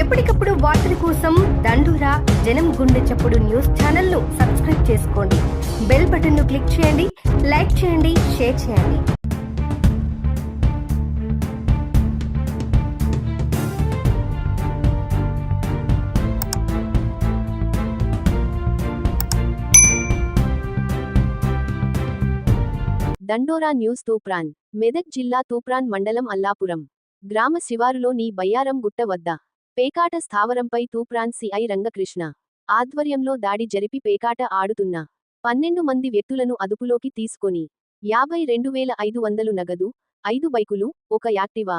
ఎప్పటికప్పుడు వార్తల కోసం దండూరా జనం గుండె చప్పుడు న్యూస్ ఛానల్ను సబ్స్క్రైబ్ చేసుకోండి. బెల్ బటన్ను క్లిక్ చేయండి లైక్ చేయండి షేర్ చేయండి. దండోరా న్యూస్ తూప్రాన్ మెదక్ జిల్లా తూప్రాన్ మండలం అల్లాపురం గ్రామ శివారులో నీ బయ్యారం గుట్ట వద్ద. పేకాట స్థావరంపై తూప్రాన్ సిఐ రంగకృష్ణ. ఆధ్వర్యంలో దాడి జరిపి పేకాట ఆడుతున్న పన్నెండు మంది వ్యక్తులను అదుపులోకి తీసుకొని యాభై రెండు వేల ఐదు వందలు నగదు ఐదు బైకులు ఒక యాక్టివా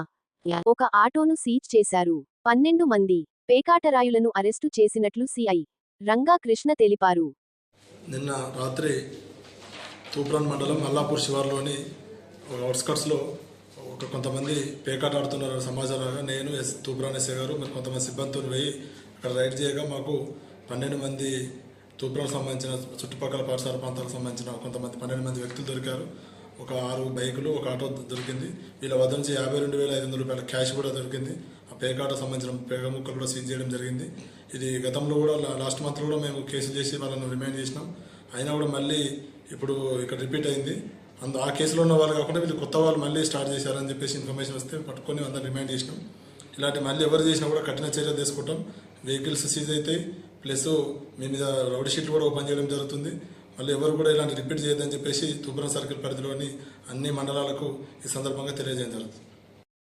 ఒక ఆటోను సీజ్ చేశారు. పన్నెండు మంది పేకాటరాయులను అరెస్టు చేసినట్లు సిఐ రంగా కృష్ణ తెలిపారు. నిన్న రాత్రి తూప్రాన్ మండలం మల్లాపూర్ శివార్లోని అవుట్స్కట్స్లో ఒక కొంతమంది పేకాట ఆడుతున్నారు సమాచారంగా నేను ఎస్ తూప్రాన్ గారు మరి కొంతమంది సిబ్బందితో పోయి అక్కడ రైడ్ చేయగా మాకు పన్నెండు మంది తూప్రాన్ సంబంధించిన చుట్టుపక్కల పాఠశాల ప్రాంతాలకు సంబంధించిన కొంతమంది పన్నెండు మంది వ్యక్తులు దొరికారు. ఒక ఆరు బైకులు ఒక ఆటో దొరికింది. వీళ్ళ వద్ద నుంచి యాభై రెండు వేల ఐదు వందల రూపాయల క్యాష్ కూడా దొరికింది. ఆ పేకాట సంబంధించిన పేక ముక్కలు కూడా సీజ్ చేయడం జరిగింది. ఇది గతంలో కూడా లాస్ట్ మంత్ కూడా మేము కేసులు చేసి వాళ్ళని రిమైండ్ చేసినాం. అయినా కూడా మళ్ళీ ఇప్పుడు ఇక్కడ రిపీట్ అయింది. అందు ఆ కేసులో ఉన్న వాళ్ళు కాకుండా వీళ్ళు కొత్త వాళ్ళు మళ్ళీ స్టార్ట్ చేశారని చెప్పేసి ఇన్ఫర్మేషన్ వస్తే పట్టుకొని అందరు రిమైండ్ చేసినాం. ఇలాంటి మళ్ళీ ఎవరు చేసినా కూడా కఠిన చర్యలు తీసుకుంటాం. వెహికల్స్ సీజ్ అవుతాయి. ప్లస్ మీ మీద రౌడీ షీట్లు కూడా ఓపెన్ చేయడం జరుగుతుంది. మళ్ళీ ఎవరు కూడా ఇలాంటి రిపీట్ చేయొద్దని చెప్పేసి తూపురం సర్కిల్ పరిధిలోని అన్ని మండలాలకు ఈ సందర్భంగా తెలియజేయడం జరుగుతుంది.